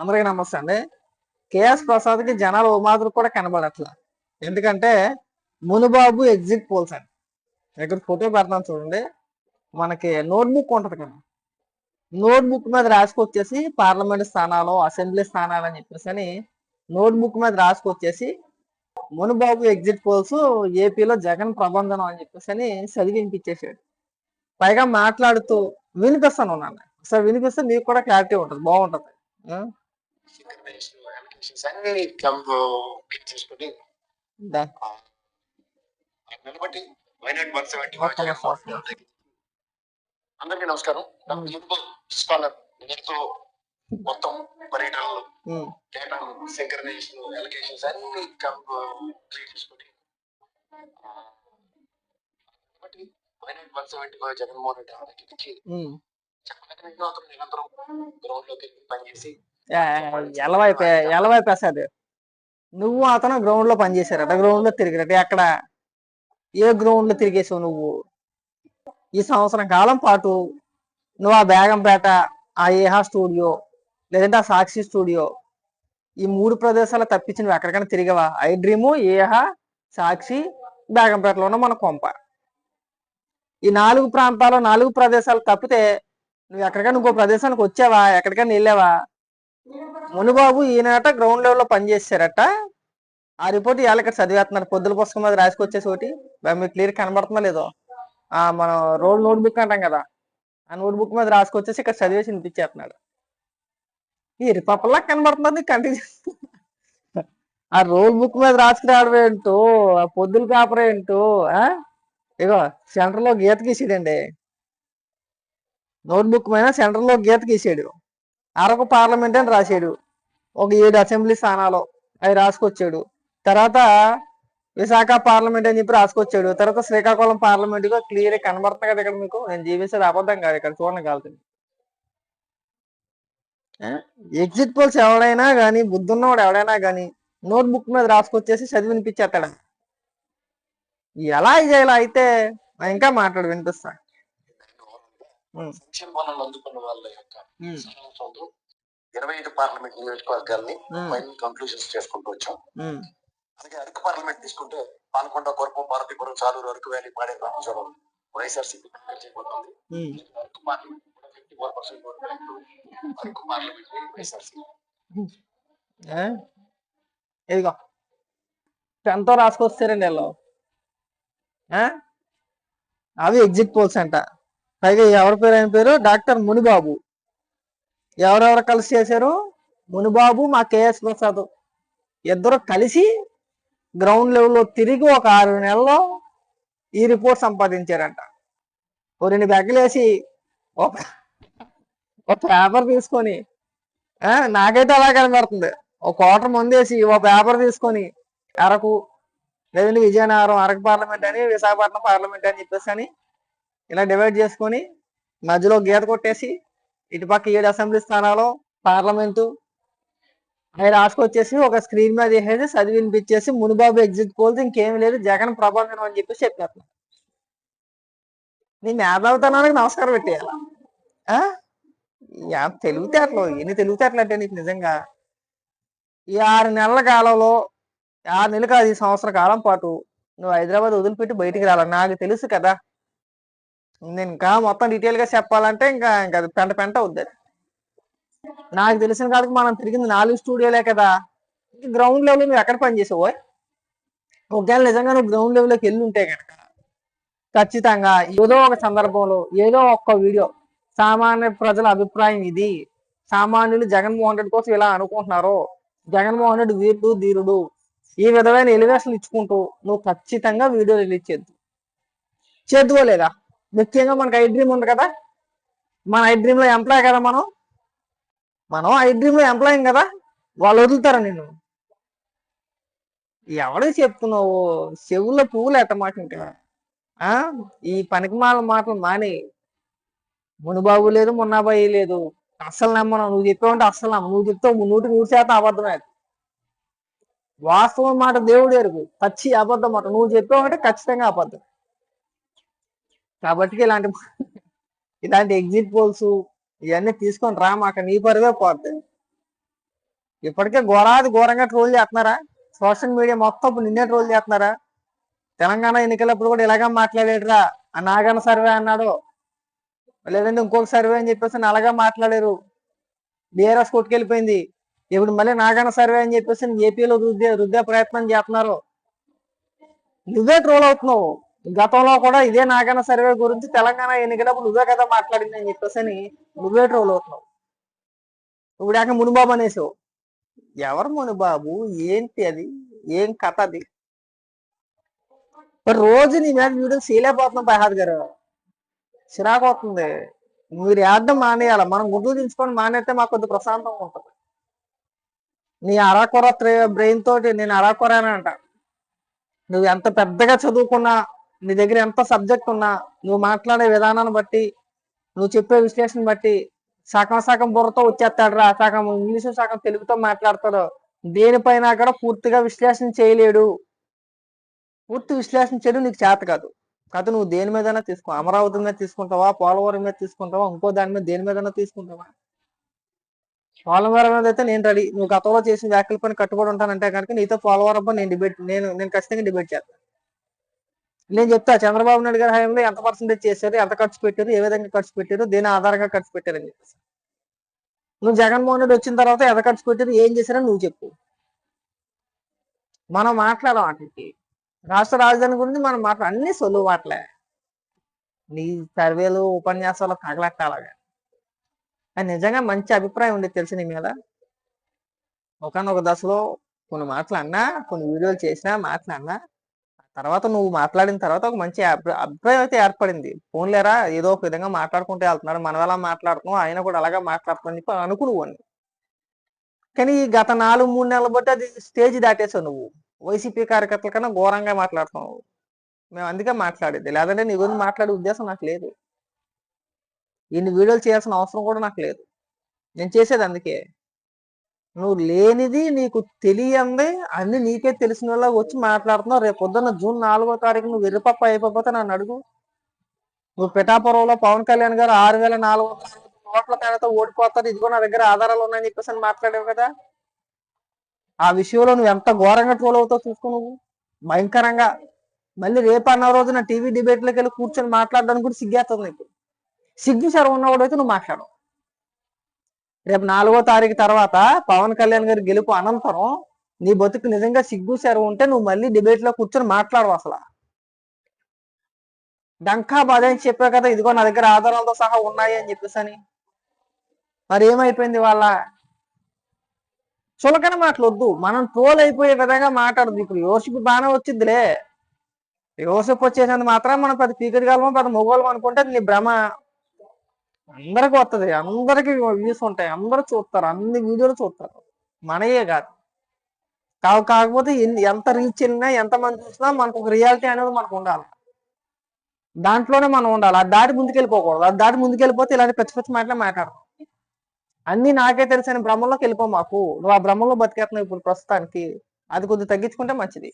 అందరికీ నమస్తే అండి. కేఎస్ ప్రసాద్కి జనాలు ఓ మాదిరి కూడా కనబడట్లా. ఎందుకంటే మునుబాబు ఎగ్జిట్ పోల్స్ అండి. ఇక్కడ ఫోటో పెడతాను చూడండి. మనకి నోట్బుక్ ఉంటది కదా. నోట్బుక్ మీద రాసుకొచ్చేసి పార్లమెంట్ స్థానాలు అసెంబ్లీ స్థానాలు అని చెప్పేసి అని నోట్బుక్ మీద రాసుకొచ్చేసి మునుబాబు ఎగ్జిట్ పోల్స్ ఏపీలో జగన్ ప్రబంధనం అని చెప్పేసి అని చదివి వినిపించేసాడు పైగా మాట్లాడుతూ వినిపిస్తాను ఉన్నాను. ఒకసారి వినిపిస్తే మీకు కూడా క్లారిటీ ఉంటుంది. బాగుంటుంది. ఆ? అన్ని కంప్లీట్ చేసుకుని దా. ఆ నిలబట్టి వైనాడ్ వన్ సెవెంటీ. అందరికీ నమస్కారం మునుగోలు స్కాలర్ నేతో మొత్తం పర్యటనలు డేటా సింక్రనైజేషన్ ఎలకేషన్స్ అన్ని కంప్లీట్ చేసుకుని ఆ, నిలబట్టి why not one seventy five Jaganmohan Reddy. చెప్పలేక నేను అతను నిరంతరం గ్రౌండ్లోకి పనిచేసి ఎలవైపు ఎలవైపు ప్రసాద్ నువ్వు అతను గ్రౌండ్లో పనిచేశారట గ్రౌండ్లో తిరిగిరట. ఎక్కడ? ఏ గ్రౌండ్లో తిరిగేసావు నువ్వు? ఈ సంవత్సరం కాలం పాటు నువ్వు ఆ బేగంపేట ఆ ఏహా స్టూడియో లేదంటే ఆ సాక్షి స్టూడియో ఈ మూడు ప్రదేశాలు తప్పించి నువ్వు ఎక్కడికైనా తిరిగావా? ఐ డ్రీము ఏహా సాక్షి బేగంపేటలో ఉన్న మన కొంప. ఈ నాలుగు ప్రాంతాలు నాలుగు ప్రదేశాలు తప్పితే నువ్వు ఎక్కడికైనా ఇంకో ప్రదేశానికి వచ్చావా? ఎక్కడికైనా వెళ్ళావా? మునుబాబు ఈయనట గ్రౌండ్ లెవెల్లో పనిచేశారట ఆ రిపోర్ట్ ఇవాళ ఇక్కడ చదివేస్తున్నారు. పొద్దుల పుస్తకం మీద రాసుకొచ్చేసి ఒకటి. మీకు క్లియర్ కనబడుతుందా లేదో? ఆ మనం రోడ్ నోట్ బుక్ అంటాం కదా. ఆ నోట్ బుక్ మీద రాసుకొచ్చేసి ఇక్కడ చదివేసి వినిపించేస్తున్నాడు. ఈ రిపప్పలా కనబడుతుంది కంటిన్యూ ఆ రోల్ బుక్ మీద రాసుకురావడం ఏంటో? ఆ పొద్దుల పేపర్ ఏంటో? ఇగో సెంటర్లో గీత గీసాడండి. నోట్ బుక్ మీద సెంటర్లో గీత గీసాడు. అరకు పార్లమెంట్ అని రాశాడు. ఒక ఏడు అసెంబ్లీ స్థానాలు అవి రాసుకొచ్చాడు. తర్వాత విశాఖ పార్లమెంట్ అని చెప్పి రాసుకొచ్చాడు. తర్వాత శ్రీకాకుళం పార్లమెంట్గా క్లియర్ కనబడుతుంది కదా ఇక్కడ మీకు. నేను జీవించేది అబద్ధం కాదు ఇక్కడ చూడండి కాలుతుంది ఎగ్జిట్ పోల్స్ ఎవడైనా కానీ బుద్ధున్నవాడు ఎవడైనా కానీ నోట్బుక్ మీద రాసుకొచ్చేసి చదివి వినిపించేస్తాడు? ఎలా ఇలా అయితే ఇంకా మాట్లాడు వినిపిస్తాను పనులు అందుకున్న వాళ్ళ యొక్క ఇరవై ఐదు పార్లమెంట్ నియోజకవర్గాల్ని ఫైనల్ కంక్లూజన్స్ చేసుకుంటూ వచ్చాం. అలాగే అరకు పార్లమెంట్ తీసుకుంటే పాల్కొండ కొరపు భారతీపురం చాలూరు అరకు వ్యాలీ పాడే రామచోరం వైఎస్ఆర్సీపీ చేయబోతుంది. అరకు పార్లమెంట్ కూడా fifty four percent Araku parliament YSRCP? ఇదిగో. పెన్తో రాసుకొస్తారండి వీళ్ళు? అవి ఎగ్జిట్ పోల్స్ అంట. పైగా ఎవరి పేరు ఆయన పేరు? డాక్టర్ మునిబాబు. ఎవరెవరు కలిసి చేశారు? మునిబాబు మా కేఎస్ ప్రసాద్. ఇద్దరు కలిసి గ్రౌండ్ లెవెల్లో తిరిగి ఒక ఆరు నెలల్లో ఈ రిపోర్ట్ సంపాదించారంట. ఓ రెండు బ్యాగులు ఒక ఒక పేపర్ తీసుకొని నాకైతే అలా కనబడుతుంది. ఒక కోటర్ ముందేసి ఒక పేపర్ తీసుకొని అరకు లేదంటే విజయనగరం అరకు పార్లమెంట్ అని విశాఖపట్నం పార్లమెంట్ అని చెప్పేసి అని ఇలా డివైడ్ చేసుకొని మధ్యలో గీత కొట్టేసి ఇటుపక్క ఏడు అసెంబ్లీ స్థానాలు పార్లమెంటు అవి రాసుకొచ్చేసి ఒక స్క్రీన్ మీద వేసేసి చదివి వినిపించేసి మునిబాబు ఎగ్జిట్ పోల్స్ ఇంకేమి లేదు జగన్ ప్రభావం అని చెప్పేసి చెప్పేస్తున్నాను నీ మేధావితనానికి నమస్కారం పెట్టేయాల? తెలివితేటలు ఎన్ని తెలివితేటలు అంటే నీకు నిజంగా? ఈ ఆరు నెలల కాలంలో ఆరు నెలలు కాదు ఈ సంవత్సర కాలం పాటు నువ్వు హైదరాబాద్ వదిలిపెట్టి బయటికి రావాలి నాకు తెలుసు కదా. ఇంకా మొత్తం డీటెయిల్గా చెప్పాలంటే ఇంకా ఇంకా పెంట పెంట అవుద్ది. నాకు తెలిసిన కాడికి మనం తిరిగింది నాలుగు స్టూడియోలే కదా. గ్రౌండ్ లెవెల్ నువ్వు ఎక్కడ పనిచేసావు ఒకవేళ నిజంగా నువ్వు గ్రౌండ్ లెవెల్లోకి వెళ్ళి ఉంటే కనుక ఖచ్చితంగా ఏదో ఒక సందర్భంలో ఏదో ఒక్క వీడియో సామాన్య ప్రజల అభిప్రాయం ఇది. సామాన్యులు జగన్మోహన్ రెడ్డి కోసం ఇలా అనుకుంటున్నారు జగన్మోహన్ రెడ్డి వీరుడు ధీరుడు ఈ విధమైన ఎలివేషన్ ఇచ్చుకుంటూ నువ్వు ఖచ్చితంగా వీడియో రిలీజ్ చేద్దు. చేద్దుకోలేదా ముఖ్యంగా మనకు ఐ డ్రీమ్ ఉంది కదా? మన ఐ డ్రీమ్లో ఎంప్లాయ్ కదా మనం? మనం ఐ డ్రీమ్లో ఎంప్లాయింగ్ కదా? వాళ్ళు వదులుతారా నిన్ను? ఎవడికి చెప్తున్నావు చెవుల్లో పువ్వులు ఎట్టమాట ఇంకా. ఆ? ఈ పనికిమాల మాటలు మాని. మునుబాబు లేదు మున్నాబాయి లేదు. అస్సలు నమ్మను. నువ్వు చెప్పావంటే అస్సలు నమ్మ నువ్వు చెప్తావు నూటికి నూరు శాతం అబద్ధమే వాస్తవం మాట దేవుడు ఎరుగు పచ్చి అబద్ధం మాట. నువ్వు చెప్పావంటే ఖచ్చితంగా అబద్ధం. కాబట్టి ఇలాంటి ఇలాంటి ఎగ్జిట్ పోల్స్ ఇవన్నీ తీసుకొని రా మాకు నీ పరువే పోద్ది. ఇప్పటికే ఘోరాది ఘోరంగా ట్రోల్ చేస్తున్నారా? సోషల్ మీడియా మొత్తం నిన్నే ట్రోల్ చేస్తున్నారా? తెలంగాణ ఎన్నికలప్పుడు కూడా ఇలాగా మాట్లాడేటరా ఆ నాగన్న సర్వే అన్నాడు. లేదంటే ఇంకొక సర్వే అని చెప్పేసి అని అలాగా మాట్లాడారు. బీఆర్ఎస్ కొట్టుకెళ్ళిపోయింది. ఇప్పుడు మళ్ళీ నాగన్న సర్వే అని చెప్పేసి ఏపీలో రుద్దే రుద్దే ప్రయత్నం చేస్తున్నారు. నువ్వే ట్రోల్ అవుతున్నావు. గతంలో కూడా ఇదే నాగన్న సర్వే గురించి తెలంగాణ ఎన్నికలప్పుడు నువ్వే కదా మాట్లాడింది అని చెప్పేసి అని నువ్వే ట్రోల్ అవుతున్నావు. ఇప్పుడు యాక మునిబాబు అనేసావు. ఎవరు మునిబాబు? ఏంటి అది? ఏం కథ అది? మరి రోజు నీ మీద వీడియో చేయలేకపోతున్నాం ప్రహాద్ గారు. చిరాకు అవుతుంది మీరు వేద్దాం మానేయాలి. మనం గుడ్లు దించుకొని మానేస్తే మాకు కొద్ది ప్రశాంతంగా ఉంటుంది. నీ అరాకొర బ్రెయిన్ తోటి నేను అరాకొర అని అంట. నువ్వు ఎంత పెద్దగా చదువుకున్నా నీ దగ్గర ఎంత సబ్జెక్ట్ ఉన్నా నువ్వు మాట్లాడే విధానాన్ని బట్టి నువ్వు చెప్పే విశ్లేషణ బట్టి సగం సగం బుర్రతో వచ్చేస్తాడు రా. సగం ఇంగ్లీషు సగం తెలుగుతో మాట్లాడతాడు. దేనిపైన కూడా పూర్తిగా విశ్లేషణ చేయలేడు. పూర్తి విశ్లేషణ చేయడం నీకు చేత కాదు. కాదు నువ్వు దేని మీదైనా తీసుకో అమరావతి మీద తీసుకుంటావా పోలవరం మీద తీసుకుంటావా ఇంకో దాని మీద దేని మీదైనా తీసుకుంటావా? పోలవరం మీద అయితే నేను రెడీ నువ్వు గతంలో చేసిన వ్యాఖ్యల పైన కట్టుబడి ఉంటానంటే కనుక నీతో పోలవరం పై నేను డిబేట్ నేను నేను ఖచ్చితంగా డిబేట్ చేస్తాను. నేను చెప్తా చంద్రబాబు నాయుడు గారి హయాంలో ఎంత పర్సెంటేజ్ చేశారు ఎంత ఖర్చు పెట్టారు ఏ విధంగా ఖర్చు పెట్టారు దేని ఆధారంగా ఖర్చు పెట్టారు అని చెప్పేసి. నువ్వు జగన్మోహన్ రెడ్డి వచ్చిన తర్వాత ఎంత ఖర్చు పెట్టారు ఏం చేశారని నువ్వు చెప్పు. మనం మాట్లాడడం వాటికి రాష్ట్ర రాజధాని గురించి మనం మాట్లాడ అన్ని సొల్లు మాటలే. నీ సర్వేలు ఉపన్యాసాలు తగలెట్టాలగా అది నిజంగా మంచి అభిప్రాయం ఉంది తెలుసు నీ మీద? ఒకనొక దశలో కొన్ని మాటలు అన్నా కొన్ని వీడియోలు చేసినా మాట్లాడినా తర్వాత నువ్వు మాట్లాడిన తర్వాత ఒక మంచి అభిప్రాయం అయితే ఏర్పడింది. ఫోన్లేరా ఏదో ఒక విధంగా మాట్లాడుకుంటూ వెళ్తున్నాడు. మనం ఎలా మాట్లాడుతున్నాం ఆయన కూడా అలాగా మాట్లాడుతున్నాం చెప్పి అనుకున్నావు కానీ ఈ గత నాలుగు మూడు నెలలు బట్టి అది స్టేజ్ దాటేసావు నువ్వు. వైసీపీ కార్యకర్తల కన్నా ఘోరంగా మాట్లాడుతున్నావు. మేము అందుకే మాట్లాడేది. లేదంటే నీ గురించి మాట్లాడే ఉద్దేశం నాకు లేదు. ఇన్ని వీడియోలు చేయాల్సిన అవసరం కూడా నాకు లేదు. నేను చేసేది అందుకే. నువ్వు లేనిది నీకు తెలియంది అన్ని నీకే తెలిసిన వాళ్ళ వచ్చి మాట్లాడుతున్నావు. రేపు పొద్దున్న జూన్ నాలుగో తారీఖు నువ్వు వెర్రిపప్ప అయిపోతే నన్ను అడుగు. నువ్వు పిఠాపురంలో పవన్ కళ్యాణ్ గారు ఆరు వేల నాలుగు వందల ఓట్ల తేడాతో ఓడిపోతారు. ఇదిగో నా దగ్గర ఆధారాలు ఉన్నాయని చెప్పేసి అని మాట్లాడావు కదా. ఆ విషయంలో నువ్వు ఎంత ఘోరంగా ట్రోల్ అవుతావు చూసుకో నువ్వు. భయంకరంగా. మళ్ళీ రేపు అన్న రోజున టీవీ డిబేట్లోకి వెళ్ళి కూర్చొని మాట్లాడడానికి కూడా సిగ్గేస్తుంది నీకు. సిగ్గు సరం ఉన్నవాడు అయితే నువ్వు మాట్లాడు రేపు నాలుగో తారీఖు తర్వాత పవన్ కళ్యాణ్ గారి గెలుపు అనంతరం నీ బతుకు నిజంగా సిగ్గు సెరవు ఉంటే నువ్వు మళ్ళీ డిబేట్లో కూర్చొని మాట్లాడవు అసలు. డంకా బాధ అని చెప్పావు కదా ఇదిగో నా దగ్గర ఆధారాలతో సహా ఉన్నాయి అని చెప్పేసి అని. మరి ఏమైపోయింది వాళ్ళ? చులకన మాటలు వద్దు మనం ట్రోల్ అయిపోయే విధంగా మాట్లాడదు ఇప్పుడు యోసిపు బాగానే వచ్చిందిలే. యోసిపు వచ్చేసింది మాత్రం మనం పెద్ద పీకటి కాలం పెద్ద మొగోళం అనుకుంటే అది నీ భ్రమ. అందరికి వస్తుంది అందరికి వ్యూస్ ఉంటాయి. అందరూ చూస్తారు. అన్ని వీడియోలు చూస్తారు. మనయే కాదు. కావు కాకపోతే ఎంత రీచ్ వెళ్ళినా ఎంత మంది చూసినా మనకు ఒక రియాలిటీ అనేది మనకు ఉండాలి. దాంట్లోనే మనం ఉండాలి. అది దాటి ముందుకెళ్ళిపోకూడదు. అది దాటి ముందుకెళ్ళిపోతే ఇలాంటి పిచ్చి పిచ్చి మాటలే మాట్లాడతాం. అన్ని నాకే తెలిసిన భ్రమంలోకి వెళ్ళిపో మాకు. నువ్వు ఆ భ్రమంలో బతికేస్తున్నావు ఇప్పుడు ప్రస్తుతానికి. అది కొద్దిగా తగ్గించుకుంటే మంచిది.